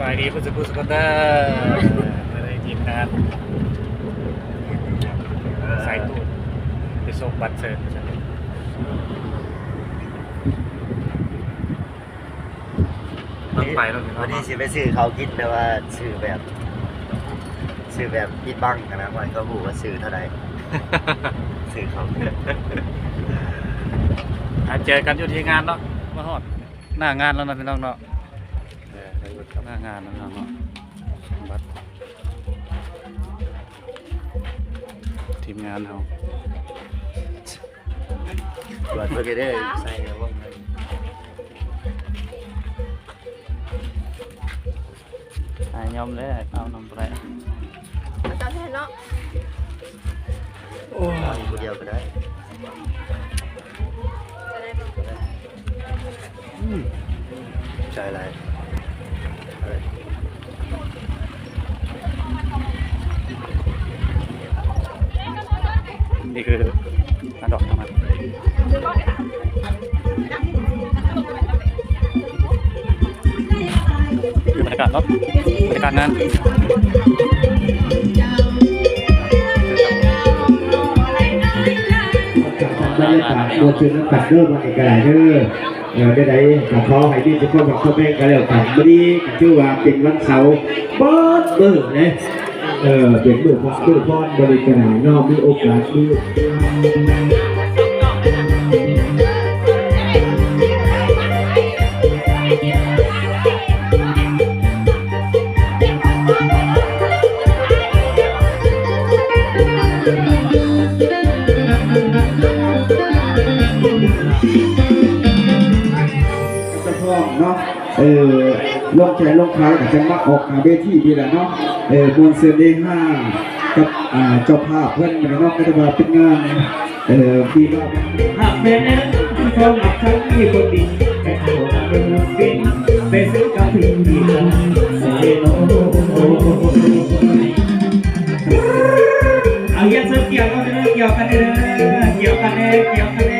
บายดีเพื่อนสุขุสุขเตอร์ไม่ได้กินนานใส่ตูดไปส่งบัตรเชิญใช่ไหมต้องไปแล้วพี่น้องวันนี้สิไปซื้อเขากินแต่ว่าซื้อแบบซื้อแบบปิดบังกันนะมันก็บอกว่าซื้อเท่าไหร่ซื้อเขากินอะเจอกันอยู่ที่งานเนาะมาฮอดหน้างานแล้วนะพี่น้องเนาะ เออไปอยู่หน้างานแล้วพี่น้องเนาะบัตรทีมงานเราตรวจเพื่อจะได้ใส่แล้วว่ามันอะยอมเลยเอานำไปเจ้าแทนเนาะเอาคนเดียวก็ได้อืมใช่ไร นี่คืออาดอกทำไมคือบรรยากาศเนาะบรรยากาศงานบรรยากาศตัวคืนน้ำกัดเริ่มมาอีกกระไรเด้อเออได้ไดกับขอให้ดีทุกคนกับพ่อแม่กันแล้วกันวันนี้ชื่อว่าเป็นวันเสาร์บิดเบิดเนี่ย เออเป็นมือพระมือพรบริการนอกมีโอกาสมี เจ้าพ่อเนาะเออลงใจลงขายกับจังมาออกหาเวทีดีแหละเนาะเออมวลเสือเดห้ากับอ่าเจ้าภาพเพื่อนเนาะก็จะมาเป็นงานเออดีมากหากแม่นั้นที่เขาหลับทั้งที่คนดีแต่เขาเป็นฟินไปซื้อกับพี่ดีกันเซโนเอาอย่าเสือเกี่ยวกันเลยเกี่ยวกันเลยเกี่ยวกันเลยเกี่ยวกันเลย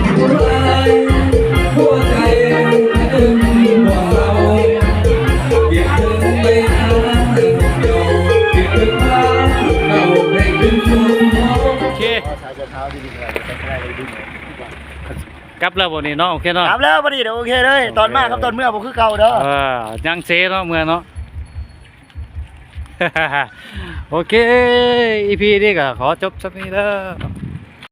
กลับแล้ววันนี้เนาะโอเคเนาะครับแล้วพอดีเดี๋ยวโอเคเลย ตอนมากครับตอนเมื่อผมคือเก่าเด้อเออยังเซเนาะเมื่อเนาะ โอเค อีพีนี้ก็ขอจบสักนี้เด้อ